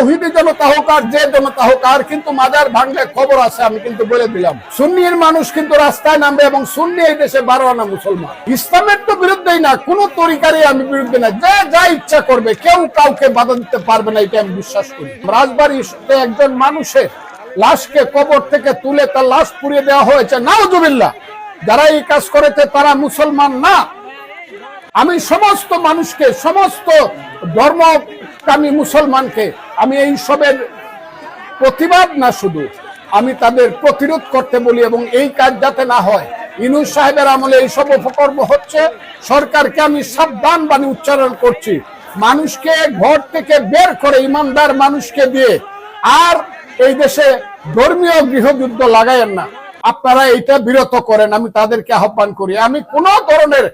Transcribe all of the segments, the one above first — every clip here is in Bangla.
তৌহিদি জনতা হোক আর যে জনতা হোক, আর কিন্তু মাজার ভাঙলে খবর আছে, আমি কিন্তু বলে দিলাম। সুন্নির মানুষ কিন্তু রাস্তায় নামবে এবং সুন্নি এই দেশে বারো আনা মুসলমান। ইসলামের তো বিরুদ্ধেই না, কোনো তরিকারই আমি বিরুদ্ধে না। যে, যা ইচ্ছা করবে, কেউ কাউকে বাধা দিতে পারবে না, এটা আমি বিশ্বাস করি। রাজবাড়ি একজন মানুষের লাশকে কবর থেকে তুলে তার লাশ পুড়িয়ে দেওয়া হয়েছে। নাউজুবিল্লাহ, যারা এই কাজ করেছে তারা মুসলমান না। আমি সমস্ত মানুষকে, সমস্ত ধর্মকামী মুসলমানকে, আমি এই সবের প্রতিবাদ না শুধু, আমি তাদের প্রতিরোধ করতে বলি এবং এই কাজ যাতে না হয়। ইনুস সাহেবের আমলে এই সব উপকর্ম হচ্ছে, সরকারকে আমি সাবধান বাণী উচ্চারণ করছি। মানুষকে ঘর থেকে বের করে, ইমানদার মানুষকে দিয়ে, আর এই দেশে ধর্মীয় গৃহযুদ্ধ লাগাইয়েন না। আপনারা এটা বিরত করেন, আমি তাদেরকে আহ্বান করি। আমি কোন ধরনের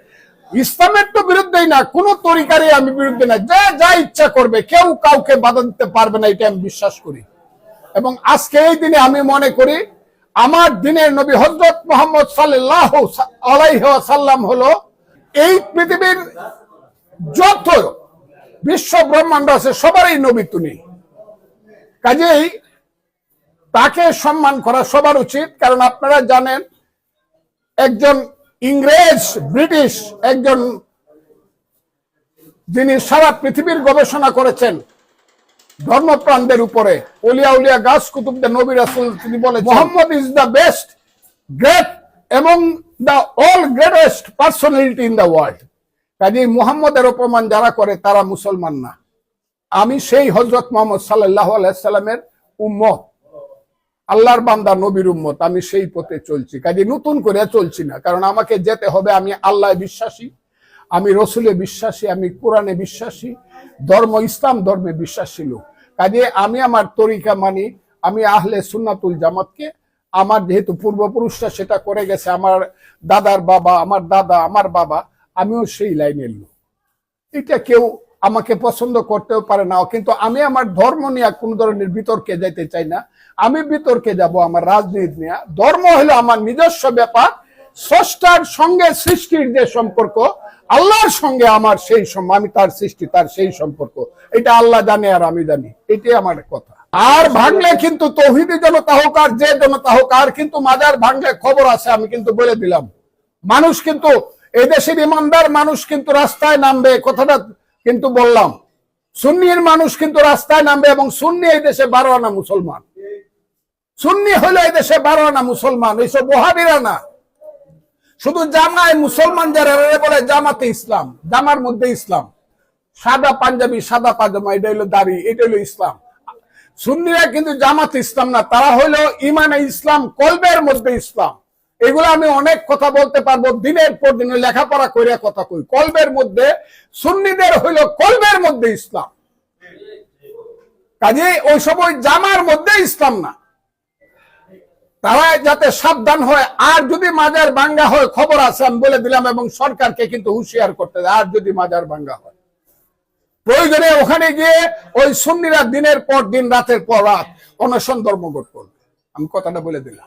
ইসলামের তো বিরুদ্ধেই না, কোন তরিকারই আমি বিরুদ্ধে না। যে, যা ইচ্ছা করবে, কেউ কাউকে বাধা দিতে পারবে না এটা আমি বিশ্বাস করি। এবং আজকে এই দিনে আমি মনে করি, আমার দিনের নবী হজরত মোহাম্মদ সাল্লাহ আলাইসাল্লাম হলো এই পৃথিবীর যত বিশ্ব ব্রহ্মাণ্ড আছে, সবারই নবী তুমি কাজেই তাকে সম্মান করা সবার উচিত, কারণ আপনারা জানেন, একজন ইংরেজ, ব্রিটিশ একজন যিনি সারা পৃথিবীর গবেষণা করেছেন ধর্মপ্রাণদের উপরে। উলিয়া উলিয়া গাছ কুতুবদের নবী রাসুল তিনি বলে Muhammad is the best great এবং the all greatest personality in the world কাজে মুহাম্মদের অপমান যারা করে, তারা মুসলমান না। আমি সেই হজরত মোহাম্মদ সাল্লাহ আলাইসাল্লামের উম্মত। আল্লাহর বান্দা, নবীর উম্মত, আমি সেই পথে চলছি। কাজে নতুন করে চলছি না, কারণ আমাকে যেতে হবে, আমি আল্লাহ বিশ্বাসী, আমি রসুলে বিশ্বাসী, আমি কোরআনে বিশ্বাসী, ধর্ম, ইসলাম ধর্মে বিশ্বাসী লোক। কাজে আমি আমার তরিকা মানি, আমি আহলে সুন্নাতুল জামাতকে, আমার যেহেতু পূর্বপুরুষরা সেটা করে গেছে, আমার দাদার বাবা, আমার দাদা, আমার বাবা, আমিও সেই লাইনের লোক। এটা কেউ আমাকে পছন্দ করতেও পারে না, কিন্তু আমি আমার ধর্ম নিয়ে কোন ধরনের বিতর্কে যাইতে চাই না। আমি বিতর্কে যাব আমার রাজনীতি নিয়ে। ধর্ম হলো আমার নিজস্ব ব্যাপার। স্রষ্টার সঙ্গে সৃষ্টির যে সম্পর্ক, আল্লাহর সঙ্গে আমার সেই আমি তার সৃষ্টি, তার সেই সম্পর্ক। এটা আল্লাহ জানে আর আমি জানি। এটাই আমার কথা। আর ভাঙলে কিন্তু তৌহিদি জনতা হোক আর যে জনতা হোক, আর কিন্তু মাজার ভাঙলে খবর আছে, আমি কিন্তু বলে দিলাম। মানুষ কিন্তু এদেশের ইমানদার মানুষ কিন্তু রাস্তায় নামবে। কথাটা কিন্তু বললাম, সুন্নির মানুষ কিন্তু রাস্তায় নামবে এবং সুন্নি এই দেশে বারো আনা মুসলমান। সুন্নি হলো এই দেশে বারো আনা মুসলমান এইসব ওহাবিরা না। শুধু জামায় মুসলমান যারা বলে জামাতে ইসলাম, জামার মধ্যে ইসলাম। সাদা পাঞ্জাবি, সাদা পাজামা, এটা হলো দাড়ি, এটা হলো ইসলাম। সুন্নিরা কিন্তু জামাত ইসলাম না, তারা হলো ইমানে ইসলাম, কলবের মধ্যে ইসলাম। এগুলো আমি অনেক কথা বলতে পারব, দিনের পর দিন লেখাপড়া করে কথা কই। কলবের মধ্যে, সুন্নিদের হইল কলবের মধ্যে ইসলাম। কাজে ওই সময় জামার মধ্যে ইসলাম না। তারা যাতে সাবধান হয়, আর যদি মাজার ভাঙ্গা হয়, খবর আছে, আমি বলে দিলাম, এবং সরকারকে কিন্তু হুঁশিয়ার করতে আর যদি মাজার ভাঙ্গা হয়। প্রয়োজনে ওখানে গিয়ে ওই সুন্নিরা দিনের পর দিন, রাতের পর রাত অনশন ধর্মঘট করবে। আমি কথাটা বলে দিলাম।